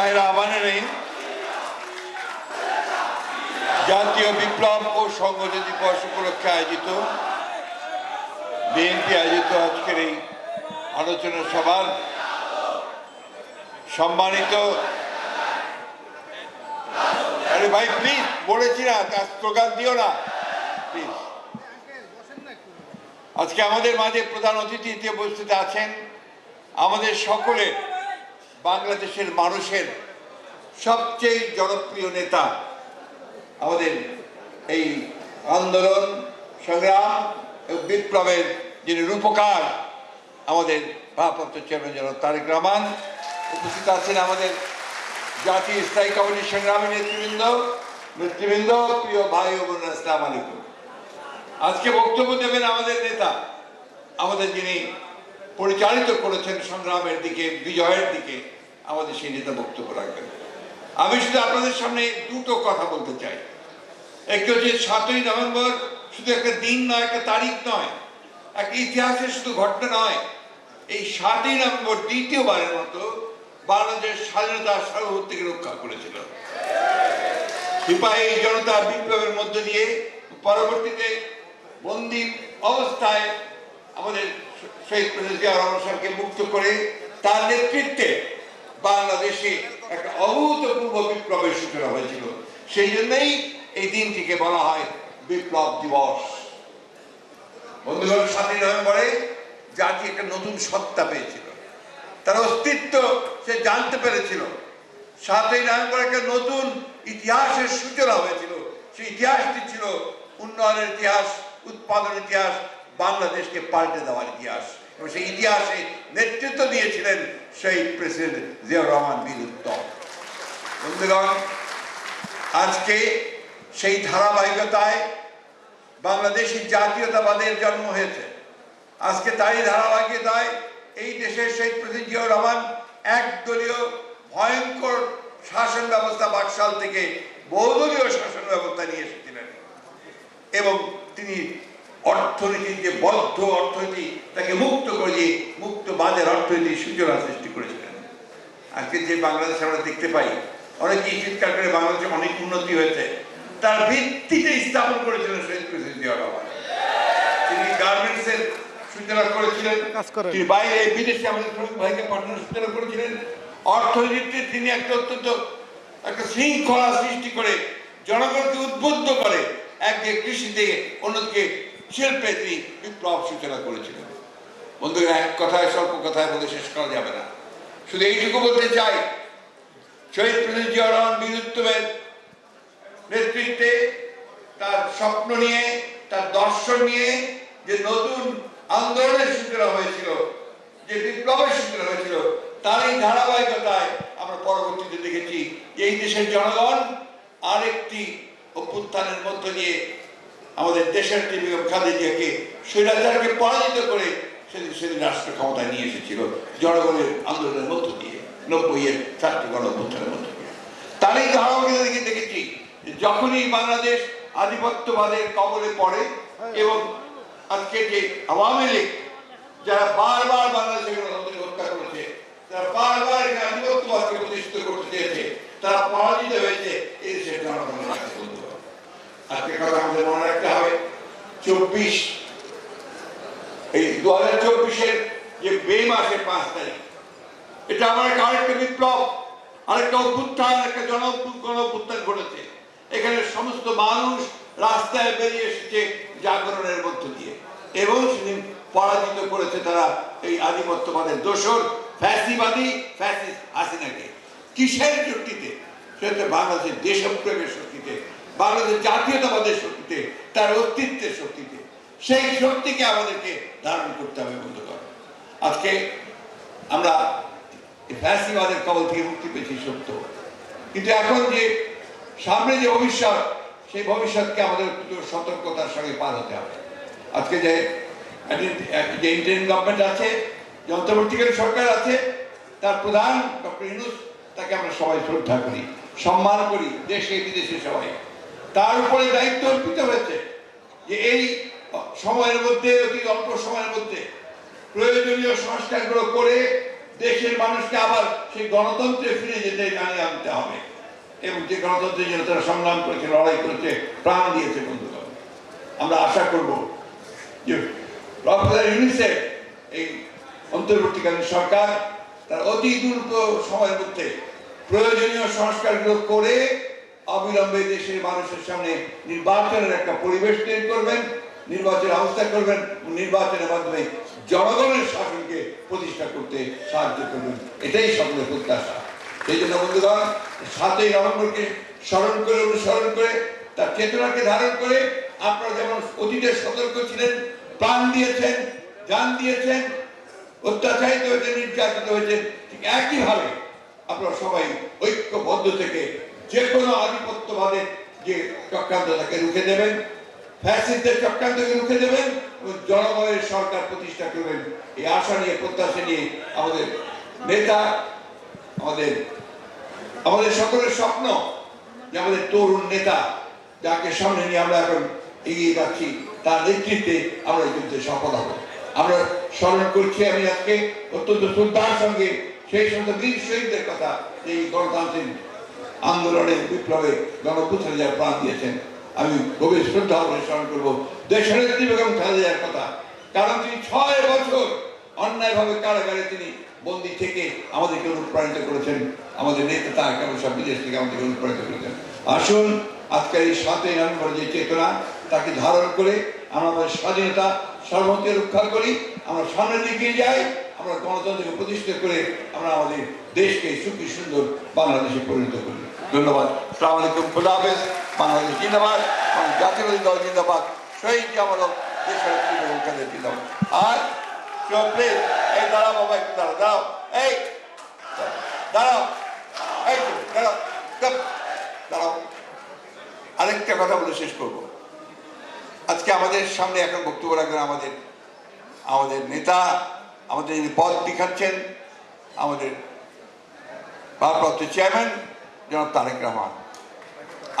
বিসমিল্লাহির জাতীয় বিপ্লব ও সংগঠন দিবস উপলক্ষে আয়োজিত। বিএনপি আয়োজিত আজকের এই আলোচনা সভার সম্মানিত আরে ভাই প্লিজ বলেছি না তা স্লোগান দিও না। প্লিজ আজকে আমাদের মাঝে প্রধান অতিথি হিসেবে উপস্থিত আছেন আমাদের সকলের বাংলাদেশের মানুষের সবচেয়ে জনপ্রিয় নেতা আমাদের এই আন্দোলন, সংগ্রাম এবং বিপ্লবের যিনি রূপকার আমাদের ভারপ্রাপ্ত চেয়ারম্যান জনাব তারেক রহমান, উপস্থিত আছেন আমাদের জাতীয় স্থায়ী কমিটির সংগ্রামী নেতৃবৃন্দ নেতৃবৃন্দ, প্রিয় ভাই ও বোন আসসালাম আজকে বক্তব্য দেবেন আমাদের নেতা, আমাদের যিনি পরিচালিত করেছেন সংগ্রামের দিকে, বিজয়ের দিকে আমাদের সেই নেতা বক্তব্য রাখবেন। আমি শুধু আপনাদের সামনে দুটো কথা বলতে চাই। একটি হচ্ছে সাতই নভেম্বর শুধু একটা দিন নয়, একটা তারিখ নয়, একটা ইতিহাসের শুধু ঘটনা নয়। এই সাতই নভেম্বর দ্বিতীয়বারের মতো বাংলাদেশ স্বাধীনতা সার্বভৌমত্বকে রক্ষা করেছিল। সিপাহী জনতা বিপ্লবের মধ্য দিয়ে পরবর্তীতে বন্দি অবস্থায় আমাদের শহীদ প্রেসিডেন্ট মুক্ত করে তার নেতৃত্বে বাংলাদেশে একটা অভূতপূর্ব বিপ্লবের সূচনা হয়েছিল। সেই জন্যই এই দিনটিকে বলা হয় বিপ্লব দিবস। বন্ধুগণ, সাতই নভেম্বরে জাতি একটা নতুন সত্তা পেয়েছিল। তার অস্তিত্ব সে জানতে পেরেছিল। সাতই নভেম্বর একটা নতুন ইতিহাসের সূচনা হয়েছিল। সেই ইতিহাসটি ছিল উন্নয়নের ইতিহাস, উৎপাদনের ইতিহাস বাংলাদেশকে পাল্টে দেওয়ার ইতিহাস। এবং সেই ইতিহাসে নেতৃত্ব দিয়েছিলেন সেই প্রেসিডেন্ট জিয়াউর রহমান বীর উত্তম। বন্ধুগণ, আজকে সেই ধারাবাহিকতায় বাংলাদেশি জাতীয়তাবাদের জন্ম হয়েছে। আজকে তারই ধারাবাহিকতায় এই দেশের শহীদ প্রেসিডেন্ট জিয়াউর রহমান একদলীয় ভয়ঙ্কর শাসন ব্যবস্থা বাকশাল থেকে বহুদলীয় শাসন ব্যবস্থা নিয়ে এসেছিলেন। এবং তিনি অর্থনীতির যে বদ্ধ অর্থনীতি তাকে মুক্ত করে দিয়ে মুক্ত বাজার অর্থনীতির সূচনা সৃষ্টি করেছিলেন। আজকে যে বাংলাদেশ আমরা দেখতে পাই অনেকেই চিৎকার করে বাংলাদেশে অনেক উন্নতি হয়েছে। তার ভিত্তিতে স্থাপন করেছিলেন শহীদ প্রেসিডেন্ট জিয়াউর রহমান। তিনি গার্মেন্টসের সূচনা করেছিলেন তিনি বাইরে বিদেশে আমাদের শ্রমিক ভাইকে পাঠানোর সূচনা করেছিলেন। অর্থনীতিতে তিনি একটা অত্যন্ত একটা শৃঙ্খলা সৃষ্টি করে জনগণকে উদ্বুদ্ধ করে একদিকে কৃষিতে অন্যদিকে শিল্পে তিনি বিপ্লব সূচনা করেছিলেন। বন্ধুরা, এক কথায়, স্বল্প কথায় বলে শেষ করা যাবে না। শুধু এইটুকু বলতে চাই, শহীদ প্রেসিডেন্ট জিয়া রহমান বীরুত্তমের নেতৃত্বে তার স্বপ্ন নিয়ে, তার দর্শন নিয়ে যে নতুন আন্দোলনের সূচনা হয়েছিল, যে বিপ্লবের সূচনা হয়েছিল, তারই ধারাবাহিকতায় আমরা পরবর্তীতে দেখেছি যে এই দেশের জনগণ আরেকটি অভ্যুত্থানের মধ্য দিয়ে আমাদের দেশের বেগম খালেদিয়াকে স্বৈরাচারকে পরাজিত করে সেদিন সেদিন রাষ্ট্র ক্ষমতায় নিয়ে এসেছিল জনগণের আন্দোলনের মধ্য দিয়ে নব্বই এর চারটি গণ মধ্য দিয়ে। তারই ধারাবাহিকতা দেখে দেখেছি যখনই বাংলাদেশ আধিপত্যবাদের কবলে পড়ে এবং আজকে যে আওয়ামী লীগ যারা বারবার বাংলাদেশের গণতন্ত্রকে হত্যা করেছে তারা বারবার আধিপত্যবাদকে প্রতিষ্ঠিত করতে চেয়েছে, তারা পরাজিত হয়েছে এই দেশের জনগণের আজকে কথা আমাদের মনে রাখতে হবে। চব্বিশ। এই দু হাজার চব্বিশের যে মে মাসের পাঁচ তারিখ, এটা আমার একটা আরেকটা বিপ্লব, আরেকটা অভ্যুত্থান, একটা জন গণ অভ্যুত্থান ঘটেছে। এখানে সমস্ত মানুষ রাস্তায় বেরিয়ে এসেছে জাগরণের মধ্য দিয়ে। এবং সেদিন পরাজিত করেছে তারা এই আধিপত্যবাদের দোসর ফ্যাসিবাদী ফ্যাসিস হাসিনাকে। কিসের শক্তিতে সেটা বাংলাদেশের দেশপ্রেমের শক্তিতে বাংলাদেশের জাতীয়তাবাদের শক্তিতে, তার অস্তিত্বের শক্তিতে। সেই শক্তিকে আমাদেরকে ধারণ করতে হবে বন্ধুগণ। আজকে আমরা ফ্যাসিবাদের কবল থেকে মুক্তি পেয়েছি সত্য। কিন্তু এখন যে সামনে যে ভবিষ্যৎ, সেই ভবিষ্যৎকে আমাদের সতর্কতার সঙ্গে পার হতে হবে। আজকে যে ইন্টারিম গভর্নমেন্ট আছে, যে সরকার আছে, তার প্রধান ডক্টর ইউনুস, তাকে আমরা সবাই শ্রদ্ধা করি, সম্মান করি, দেশে বিদেশে সবাই। তার উপরে দায়িত্ব অর্পিত হয়েছে যে এই সময়ের মধ্যে, অতি অল্প সময়ের মধ্যে প্রয়োজনীয় সংস্কারগুলো করে দেশের মানুষকে আবার সেই গণতন্ত্রে ফিরে যেতে জানিয়ে আনতে হবে। এবং যে গণতন্ত্রের জন্য তারা সংগ্রাম করেছে, লড়াই করেছে, প্রাণ দিয়েছে বন্ধুগণ। আমরা আশা করব যে ডক্টর ইউনিসেফ, এই অন্তর্বর্তীকালীন সরকার, তার অতি দ্রুত সময়ের মধ্যে প্রয়োজনীয় সংস্কারগুলো করে অবিলম্বে দেশের মানুষের সামনে নির্বাচনের একটা পরিবেশ তৈরি করবেন, নির্বাচনের ব্যবস্থা করবেন নির্বাচনের মাধ্যমে জনগণের শাসনকে প্রতিষ্ঠা করতে সাহায্য করবেন। এটাই সকলের প্রত্যাশা। সেই জন্য বন্ধুগণ, সাতই নভেম্বরকে স্মরণ করে, অনুসরণ করে, তার চেতনাকে ধারণ করে আপনারা যেমন অতীতে সতর্ক ছিলেন, প্রাণ দিয়েছেন, জান দিয়েছেন, অত্যাচারিত হয়েছে নির্যাতিত হয়েছেন, ঠিক একইভাবে আপনারা সবাই ঐক্যবদ্ধ থেকে যে কোনো আধিপত্যবাদের যে চক্রান্ত তাকে রুখে দেবেন, ফ্যাসিস্টদের চক্রান্তকে রুখে দেবেন এবং জনগণের সরকার প্রতিষ্ঠা করবেন। এই আশা নিয়ে, প্রত্যাশা নিয়ে আমাদের নেতা, আমাদের আমাদের সকলের স্বপ্ন যে আমাদের তরুণ নেতা যাকে সামনে নিয়ে আমরা এখন এগিয়ে যাচ্ছি, তার নেতৃত্বে আমরা যুদ্ধে সফল হব। আমরা স্মরণ করছি আমি আজকে অত্যন্ত শ্রদ্ধার সঙ্গে সেই সমস্ত বীর শহীদদের কথা এই গণতান্ত্রিক আন্দোলনে বিপ্লবে গণপুত্রে যারা প্রাণ দিয়েছেন, আমি গভীর শ্রদ্ধা করে স্মরণ করব। দেশের নেত্রী বেগম খালেদার কথা, কারণ তিনি ছয় বছর অন্যায়ভাবে কারাগারে তিনি বন্দী থেকে আমাদেরকে অনুপ্রাণিত করেছেন। আমাদের নেতা কেমন সব বিদেশ থেকে আমাদেরকে অনুপ্রাণিত করেছেন। আসুন, আজকের এই সাতই নভেম্বর যে চেতনা, তাকে ধারণ করে আমরা আমাদের স্বাধীনতা, সার্বভৌমত্ব রক্ষা করি, আমরা সামনের দিকে যাই। আমরা গণতন্ত্রকে প্রতিষ্ঠা করে আমরা আমাদের দেশকে সুখী, সুন্দর বাংলাদেশে পরিণত করি। ধন্যবাদ। সালাম আলাইকুম। খুদা হাফেজ। বাংলাদেশ জিন্দাবাদ। জাতীয়বাদী দল জিন্দাবাদ। শহীদ জামাল দেশের ত্রিবেগম জিন্দাবাদ। আর প্লিজ এই দাঁড়াও বাবা, একটু দাঁড়াও দাঁড়াও। এই দাঁড়াও। এই দাঁড়াও। দাঁড়াও। আরেকটা কথা বলে শেষ করব। আজকে আমাদের সামনে এখন বক্তব্য রাখবেন আমাদের আমাদের নেতা আমাদের পদ দেখাচ্ছেন আমাদের ভারপ্রাপ্ত চেয়ারম্যান জনাব তারেক রহমান।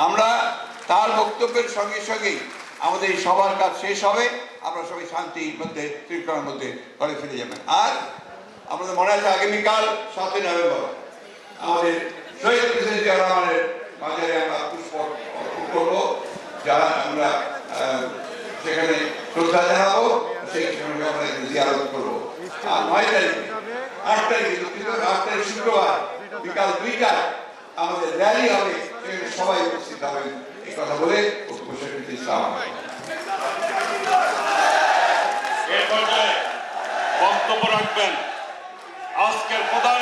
আমরা তার বক্তব্যের সঙ্গে সঙ্গেই আমাদের সবার কাজ শেষ হবে। আমরা সবাই শান্তির মধ্যে, শৃঙ্খলার মধ্যে ঘরে ফিরে যাবেন। আর আমাদের মনে আছে আগামীকাল সাতই নভেম্বর আমাদের শহীদ প্রেসিডেন্ট জিয়া রহমানের মাঝারে আমরা পুষ্প করব যারা আমরা সেখানে শ্রদ্ধা জানাব, সেই সঙ্গে আমরা জিয়ারত করব। নয় তারিখে, আট তারিখে হবে সবাই উপস্থিত এই কথা বলে ইসলাম বক্তব্য রাখবেন আজকের প্রধান